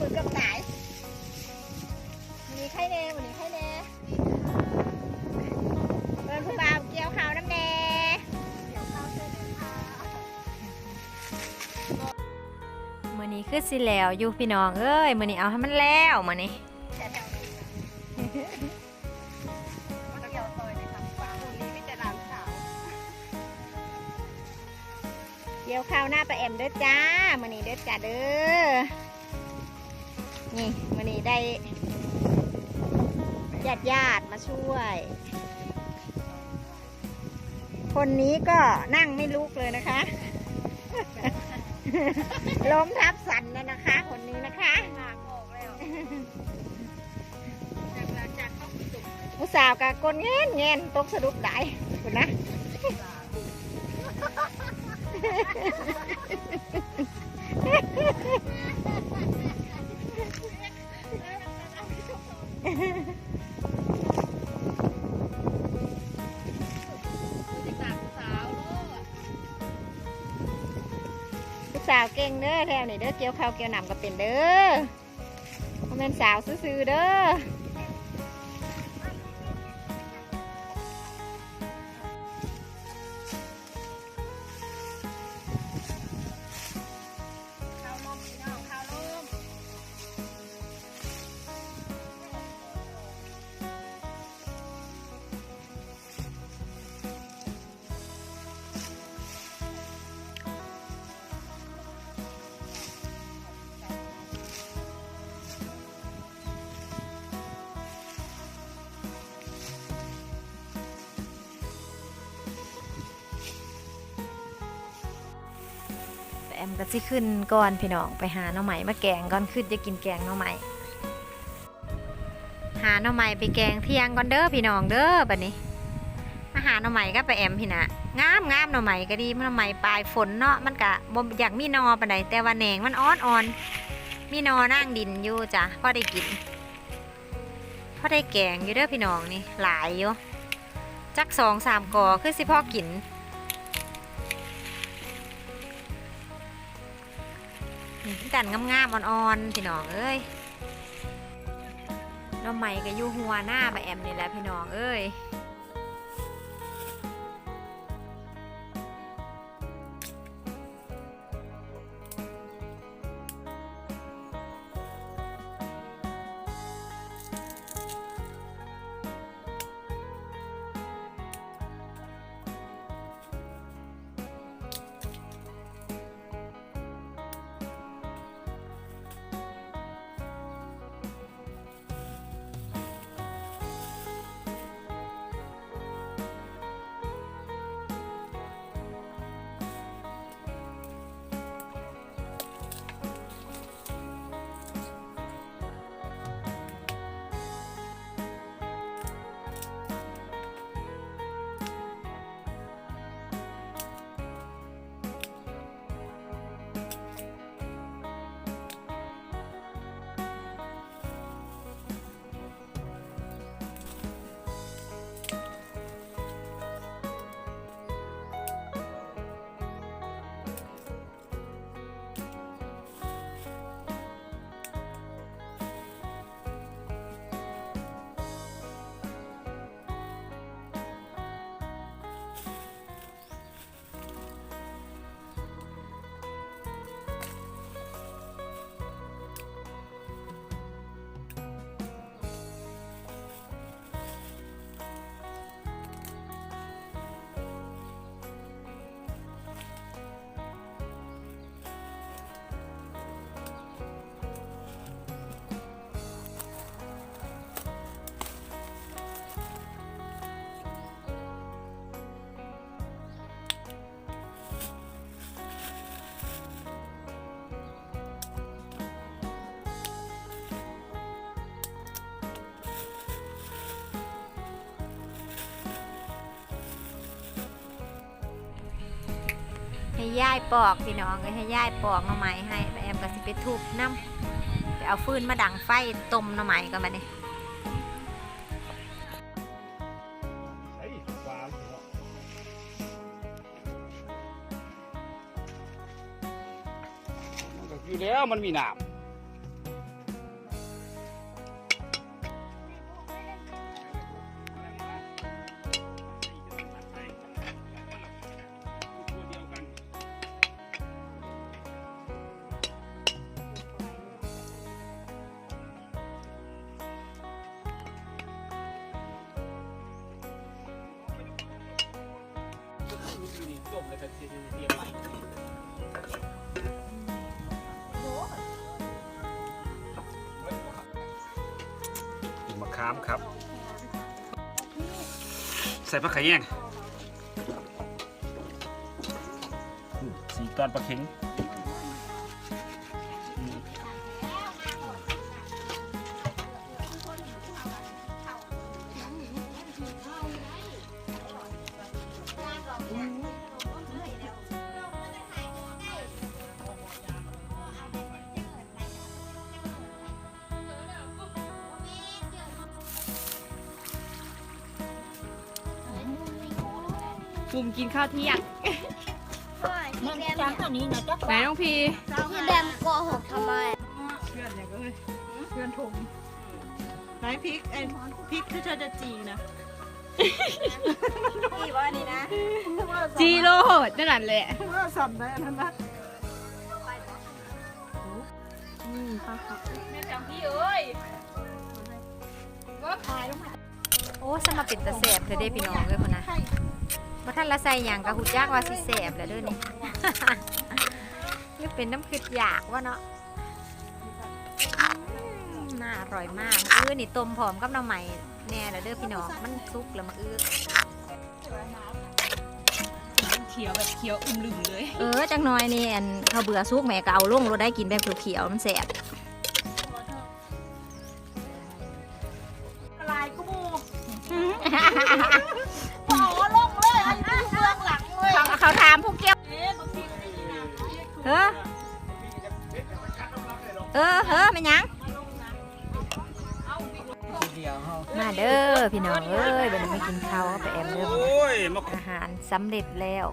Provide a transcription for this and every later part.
มู่ว่านนี่เบิดมือกับตายมีไข่แน่วันนี้ไข่แน่เบิร์ผู้บ่าวเกี่ยวข้าวน้ำแน่เกี่ยวข้าวเสร็จแล้วค่ะมื้อนี้คือสิแล้วอยู่พี่น้องเอ้ยมื้อนี้เอาให้มันแล้วมื้อนี้แถวๆนี้มันเกี่ยวซอยในคำฟ้าตรงนี้ไม่จะรามสาวเกี่ยวข้าวหน้าปลาแอมเด้อจ้ามื้อนี้เด้อจ้าเด้อ นี่มื้อนี้ได้ญาติญาติๆมาช่วย คนนี้ก็นั่งไม่ลุกเลยนะคะ ล้มทับสันเลยนะคะ คนนี้นะคะหนักออกแล้วจากเขาสุกผู้สาวกับคนเงี้ยเงี้ยตกสะดุกได้คุณนะ สาวเก่งเด้อแถวนี้เด้อเกี่ยวข้าวเกี่ยวหนำก็เป็นเด้อบ่แม่นสาวซื่อๆเด้อ แอมก็สิขึ้นก่อนพี่น้องไปหาหน่อไม้มาแกงก่อนขึ้นจะกินแกงหน่อไม้หาหน่อไม้ไปแกงเที่ยงก่อนเด้อพี่น้องเด้อบัดนี้มาหาหน่อไม้ก็ไปแอมพี่นะงามงามหน่อไม้ก็ดีหน่อไม้ปลายฝนเนาะมันก็บ่อยากมีนอปานใดแต่ว่าแหนงมันอ่อนอ่อนมีนอนั่งดินอยู่จ้ะพอได้กินพอได้แกงอยู่เด้อพี่น้องนี่หลายอยู่จักสองสามกอคือสิพ่อกิน กันงามๆอ่อนๆพี่น้องเอ้ยน้องใหม่ก็อยู่หัวหน้าไปแอมนี่แหละพี่น้องเอ้ย ให้ย่ายปอกพี่น้องให้ย่ายปอกหน่อไม้ให้แอมก็สิไปทุบน้ำไปเอาฟืนมาดังไฟต้มหน่อไม้กันมาเนี่ยอยู่แล้วมันมีน้ำ ขามครับ ใส่ผักขะแยงสีตอนปลาเข็งอืม มุมกินข้าวเที่ยงมันจำอันนี้นะจ๊ะไหนน้องพีพี่แบมโกหกทำไมเพื่อนอย่างเลยเพื่อนถมไหนพริกไอ้พริกคือเธอจะจีนะพี่ว่านี่นะ จีโรโหดนั่นแหละเมื่อสั่นได้อันนั้นนะอืมค่ะค่ะแม่จำพี่เอ้ยโอ้สมาเป็นตะแสบเลยเด้พี่น้องเอ้ยคนนะ ว่าท่านละใส่หยังกะหุดยักว่าสิแสบแหล้วเด้อนี่ นี่เป็นน้ำคืออยากว่าเนาะอืมน่าอร่อยมากอื้อนี่ต้มผอมกับหน้ำใหม่แน่แล้วเด้อพี่น้องมันสุกแล้วมันอื้อเขียวแบบเขียวอึมลึมเลยเออจังน้อยนี่อันเขาวเบื่อสุกแม่ก็เอาลงรถได้กินแบบเขียวๆมันแสบลายกูมูโอ้ เขาถามพวกเกี้ยวเออเออเฮ้อไม่ยังมาเด้อพี่น้องเอ้ยวันนี้มากินข้าวกับไปแอมเด้อโอ้ยมะอาหารสำเร็จแล้ว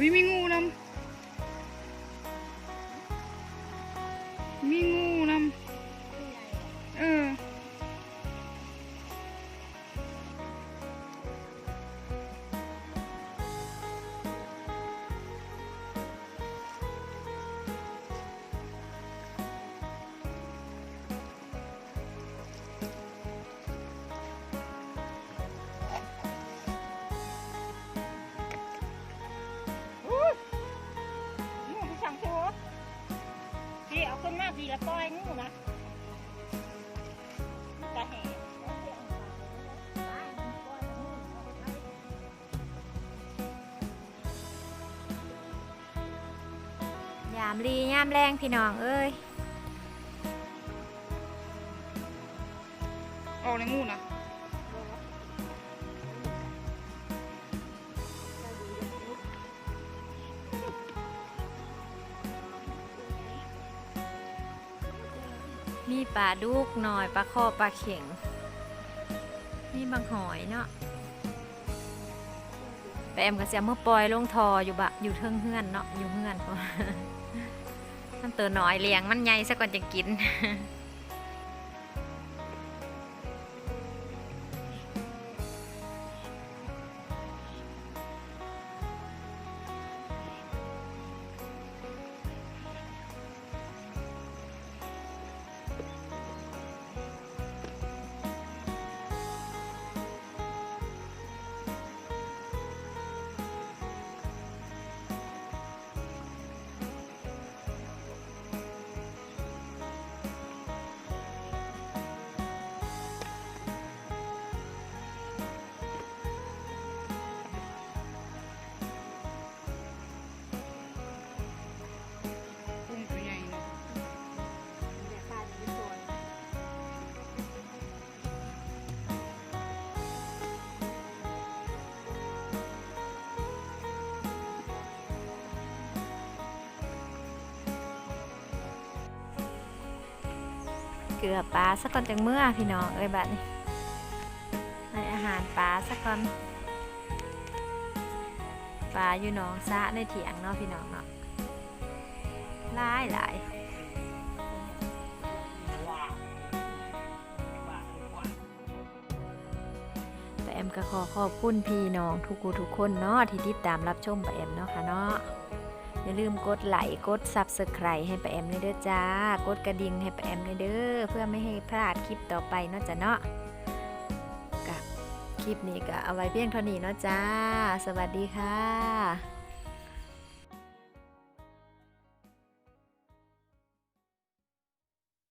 อุ้ยมีงูนำ ปล่อยงูนะกระแหงยามรียามแรงพี่น้องเอ้ย ออกในงูนะ ปลาดุกหน่อยปลาคอปลาเข็งนี่บางหอยเนาะแปแอมก็จะเมื่อปล่อยลงทออยู่บะอยู่เทิงเฮือนเนาะอยู่เฮือนเพราะมันตัวน้อยเลี้ยงมันใหญ่ซะก่อนจะกิน เกลือปลาสักก่อนจังเมื่อพี่น้องเอ้ยบัดนี้ให้อาหารปลาสักก่อนปลาอยู่หนองซะในเถียงเนาะพี่น้องเนาะหลายหลายแอมก็ขอขอบคุณพี่น้องทุกผู้ทุกคนเนาะที่ติดตามรับชมป้าแอมเนาะค่ะเนาะ อย่าลืมกดไลค์กด Subscribe ให้ป้าแอมในเด้อจ้า กดกระดิ่งให้ป้าแอมในเด้อเพื่อไม่ให้พลาดคลิปต่อไปเนาะจ้ะเนาะกับคลิปนี้ก็เอาไว้เพียงเท่านี้เนาะจ้า สวัสดีค่ะ